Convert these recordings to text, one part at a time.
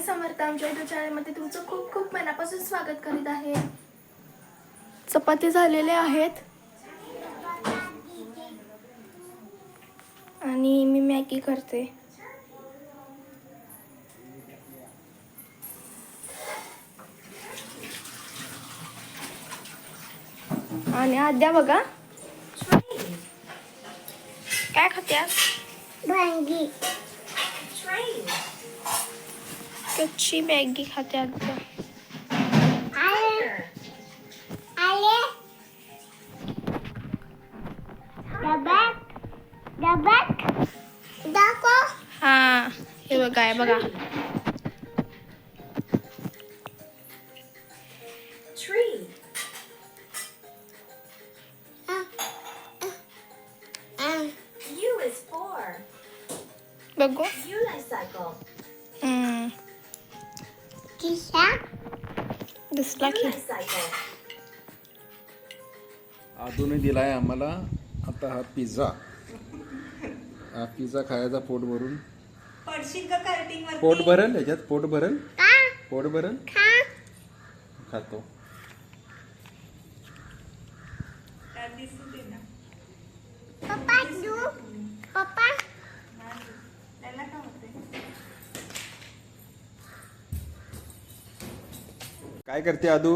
स्वामी समर्थ आमच्या युट्यूब चॅनलमध्ये तुमचं खूप खूप मनापासून स्वागत करीत आहे. चपाती झालेले आहेत. आणि मी मॅगी करते. आणि आद्या बघा. काय खात्यास? भांगी. कच्ची मॅगी खाते दाखव. हा हे बघा आहे बघा. आदूने दिलाय आम्हाला. आता हा पिझ्झा. हा पिझ्झा खायचा पोट भरून. पोट भरल याच्यात? पोट भरल? का? पोट भरल? खा. खातो दिसू दे ना पप्पा तू पप्पा त्याला काय होते काय करते आदू?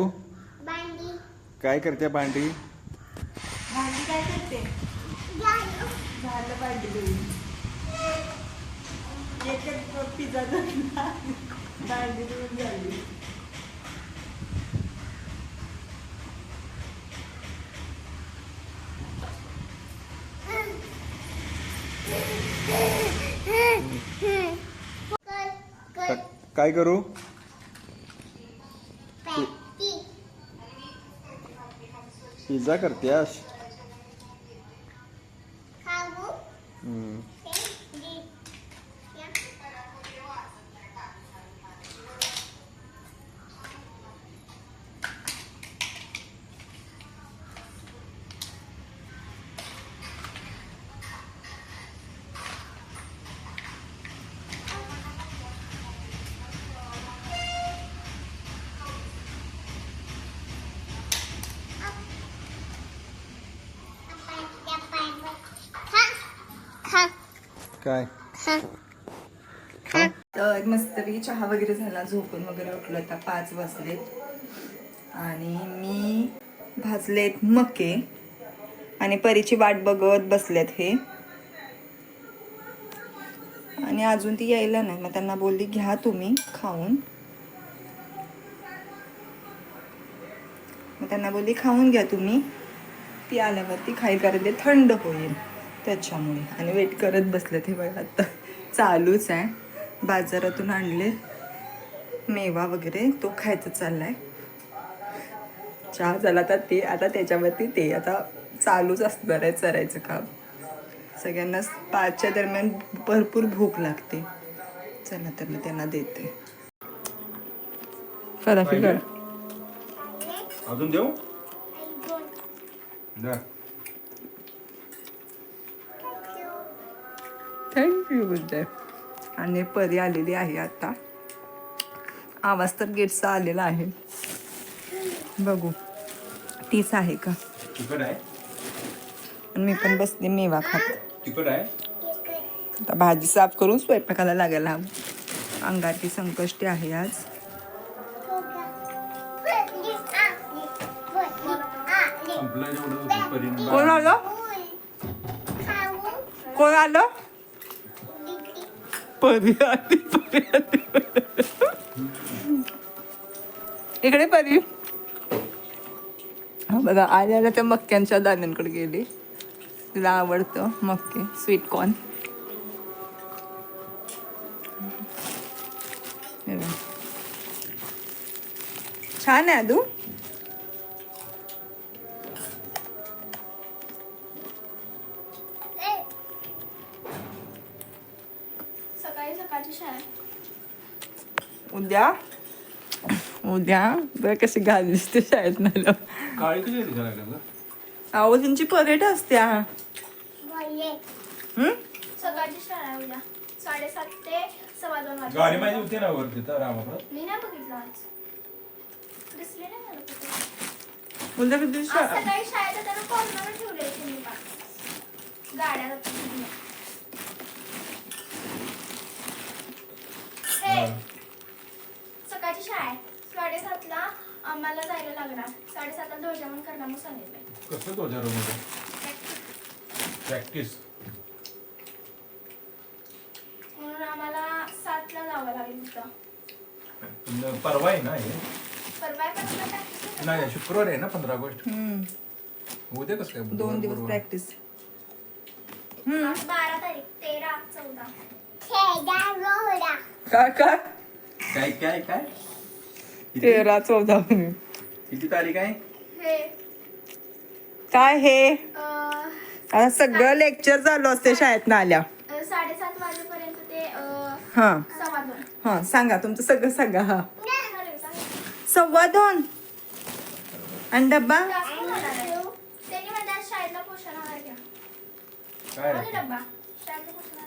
काय करते भांडी? भांडी काय करते? झालं भांडी एक पिझ्झा भांडी झाली. काय करू? पिझ्झा करतेस खाऊ काय? खा तर मस्तपैकी चहा वगैरे झाला झोपून वगैरे उठलो आता पाच वाजलेत. आणि मी भाजलेत मके आणि परीची वाट बघत बसलेत हे. आणि अजून ती यायला नाही मग त्यांना बोलली घ्या तुम्ही खाऊन. मग त्यांना बोलली खाऊन घ्या तुम्ही. ती आल्यावरती खाईल कारण ते थंड होईल. त्याच्यामुळे. आणि वेट करत बसले ते बघा आता. चालूच आहे. बाजारातून आणले मेवा वगैरे. तो खायचा चाललाय. चहा झाला तर ते आता त्याच्यावरती ते. आता चालूच असणार आहे चरायचं काम. सगळ्यांना पाचच्या दरम्यान भरपूर भूक लागते. चला तर मी त्यांना देते. फराफी कर. अजून देऊ? थँक्यू बुद्ध आणि परी आलेली आहे आता. आवाज तर गेटचा आलेला आहे. बघू. तीच आहे का? मी पण बसले मेवा खात. आता भाजी साफ करून स्वयंपाकाला लागायला हवं. अंगारकी संकष्टी आहे आज. कोण आलं? कोण आलं? परी आली परी आली. इकडे परी. बघा आल्याला त्या मक्क्यांच्या दाण्यांकडे गेली. तिला आवडतं मक्के स्वीट कॉर्न छान आहे तू उद्या? उद्या? बरं कशी घाल दिसते शाळेत नाही काळी कशी अहो त्यांची परेड असत्या. बोलले हं? सकाळची शाळा आहे उद्या. साडेसात ते सव्वा दोन गाडी वाजता माझी होती ना वरती तर रामाकडं मी नाही बघितलं आज. दिसले नाही मला कुठे. बोलता की तुझी आज शा- सकाळी शाळेत त्याला कॉर्नर ठेवले तुम्ही पाच. गाड्या जातात तिथे. हे साडेसातला आम्हाला जायला लागणार. साडेसातला ध्वजारोहण करणार म्हणून सांगितलंय. कसं मध्ये प्रॅक्टिस म्हणून आम्हाला सातला जावं लागेल तिथं. परवा आहे ना हे? परवा practice आहे का? नाही शुक्रवार आहे ना पंधरा ऑगस्ट? हम्म. उद्या कसं काय दोन दिवस गुरुवार. प्रॅक्टिस आज बारा तारीख तेरा चौदा. काय काय काय? तेरा चौदा. किती तारीख आहे? हे. काय हे? अं, आता सगळं लेक्चर चालू असते शाळेत ना आल्या. अं, साडेसात वाजेपर्यंत ते अं, हा. हा सांगा तुमचं सगळं सांगा हा. सव्वा दोन आणि डब्बा?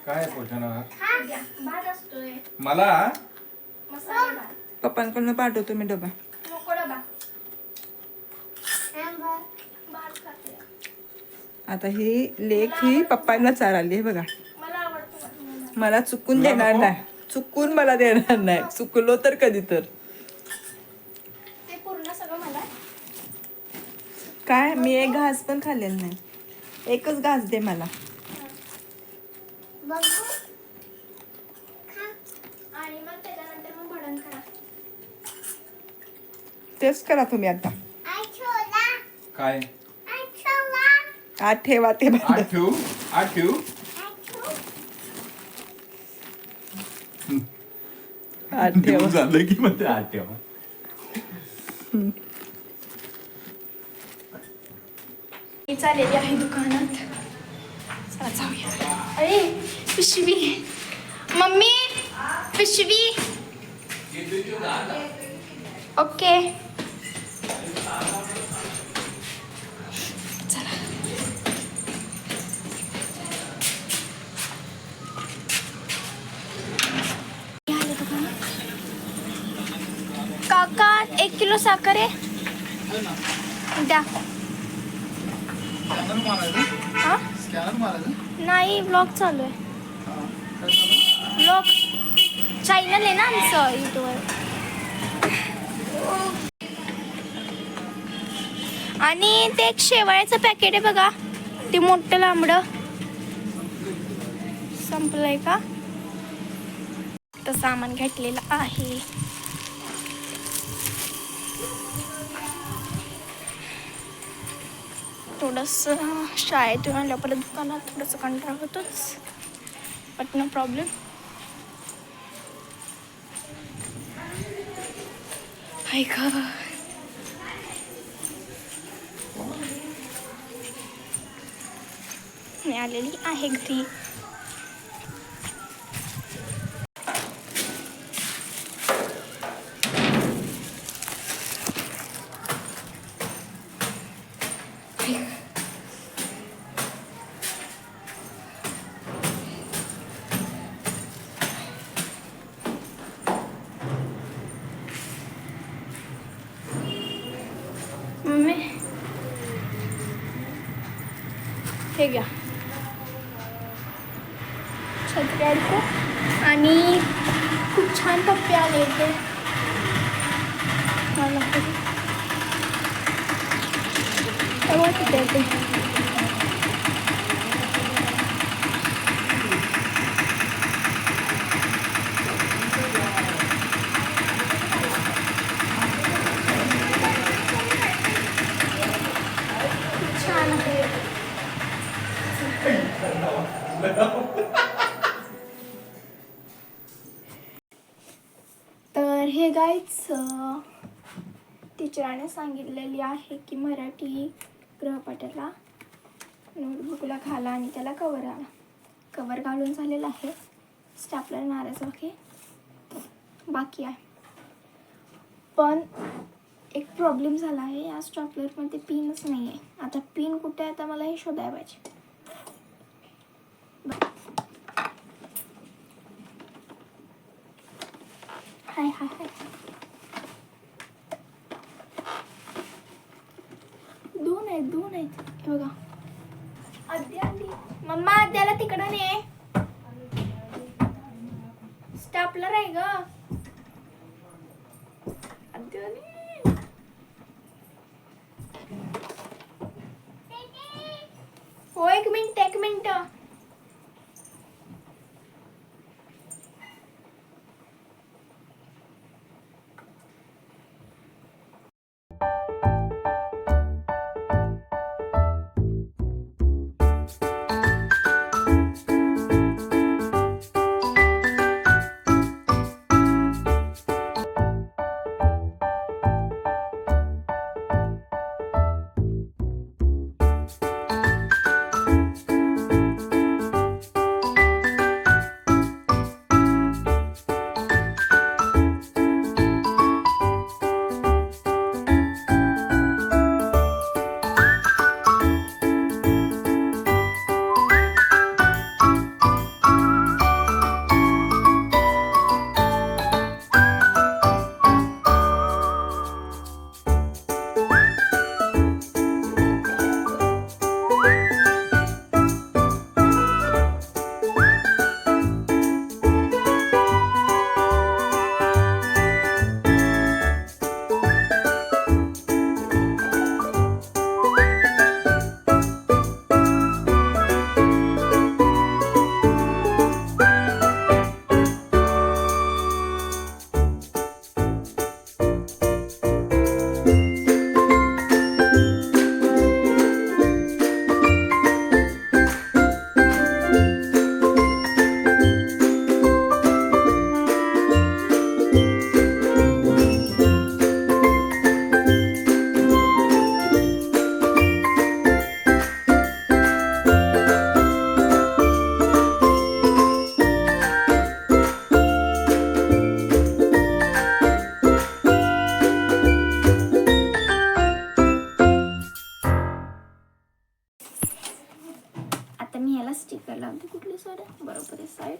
काय? हो पोषण आहार? हा मला? पप्पांकडून पाठवतो मी डबा. आता ही लेख ही पप्पांना चालली आहे बघा. मला चुकून देणार? नाही. चुकून मला देणार नाही. चुकलो तर कधी तर. ते पूर्ण सगळं मला. काय? मी एक घास पण खाल्लेला नाही. एकच घास दे मला बघू आणि मग त्याच्यानंतर मग भडण करा तेच करा तुम्ही आता. आय छोला काय? आय छोला आठ ठेवा ते बंद. आठ? ठेवू आठ. ठेवू झालं की म्हणते आठ ठेवा मी चाललेली आहे दुकानात. चला जाऊया. अरे पिशवी. मम्मी पिशवी. ओके चला हे आले दुकानात. काका एक किलो साखर आहे. द्या. हा? नाही ब्लॉग चालू आहे. ब्लॉग चॅनल आहे ना आमचं युट्यूबवर आणि ते एक शेवाळ्याचं पॅकेट आहे बघा. ते मोठं लांबडं. संपलंय का? तर सामान घेतलेलं आहे. थोडंसं शाळेतून आल्या परत दुकानात थोडंसं कंटाळा होतोच. बट नो प्रॉब्लेम हाय का मी आलेली आहे घरी. मम्मी हे घ्या. आणि खूप छान पप्पे आले इथे. तिथे छान आहे तर हे गायच टीचराने सांगितलेली आहे की मराठी गृहपाठाला नोटबुकला घाला आणि त्याला कवर आला कवर घालून झालेला आहे. स्टॅपलर मारायचं बाकी बाकी आहे. पण एक प्रॉब्लेम झाला आहे या स्टॉपलरमध्ये पिनच नाही आहे आता पिन कुठे आहे आता मला हे शोधायला पाहिजे. हाय हाय हाय दोन आहेत दोन आहेत बघा अद्या आली मम्मा अद्याला तिकडं ने स्टापलर आहे ग this side. Sticker. Side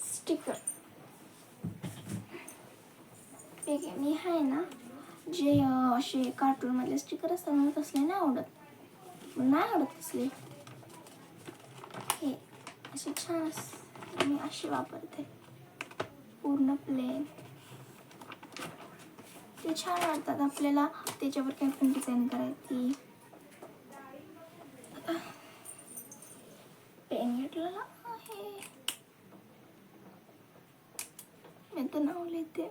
sticker ठीक आहे मी आहे ना जे असे कार्टूनमधले स्टिकर असतात मला तसले नाही आवडत. नाही आवडत तसले. हे असे छान अस मी असे वापरते. पूर्ण प्लेन ते छान वाटतात आपल्याला त्याच्यावर काही पण डिझाईन करायची. पेन घेतलेला आहे मी तर नाव लिहिते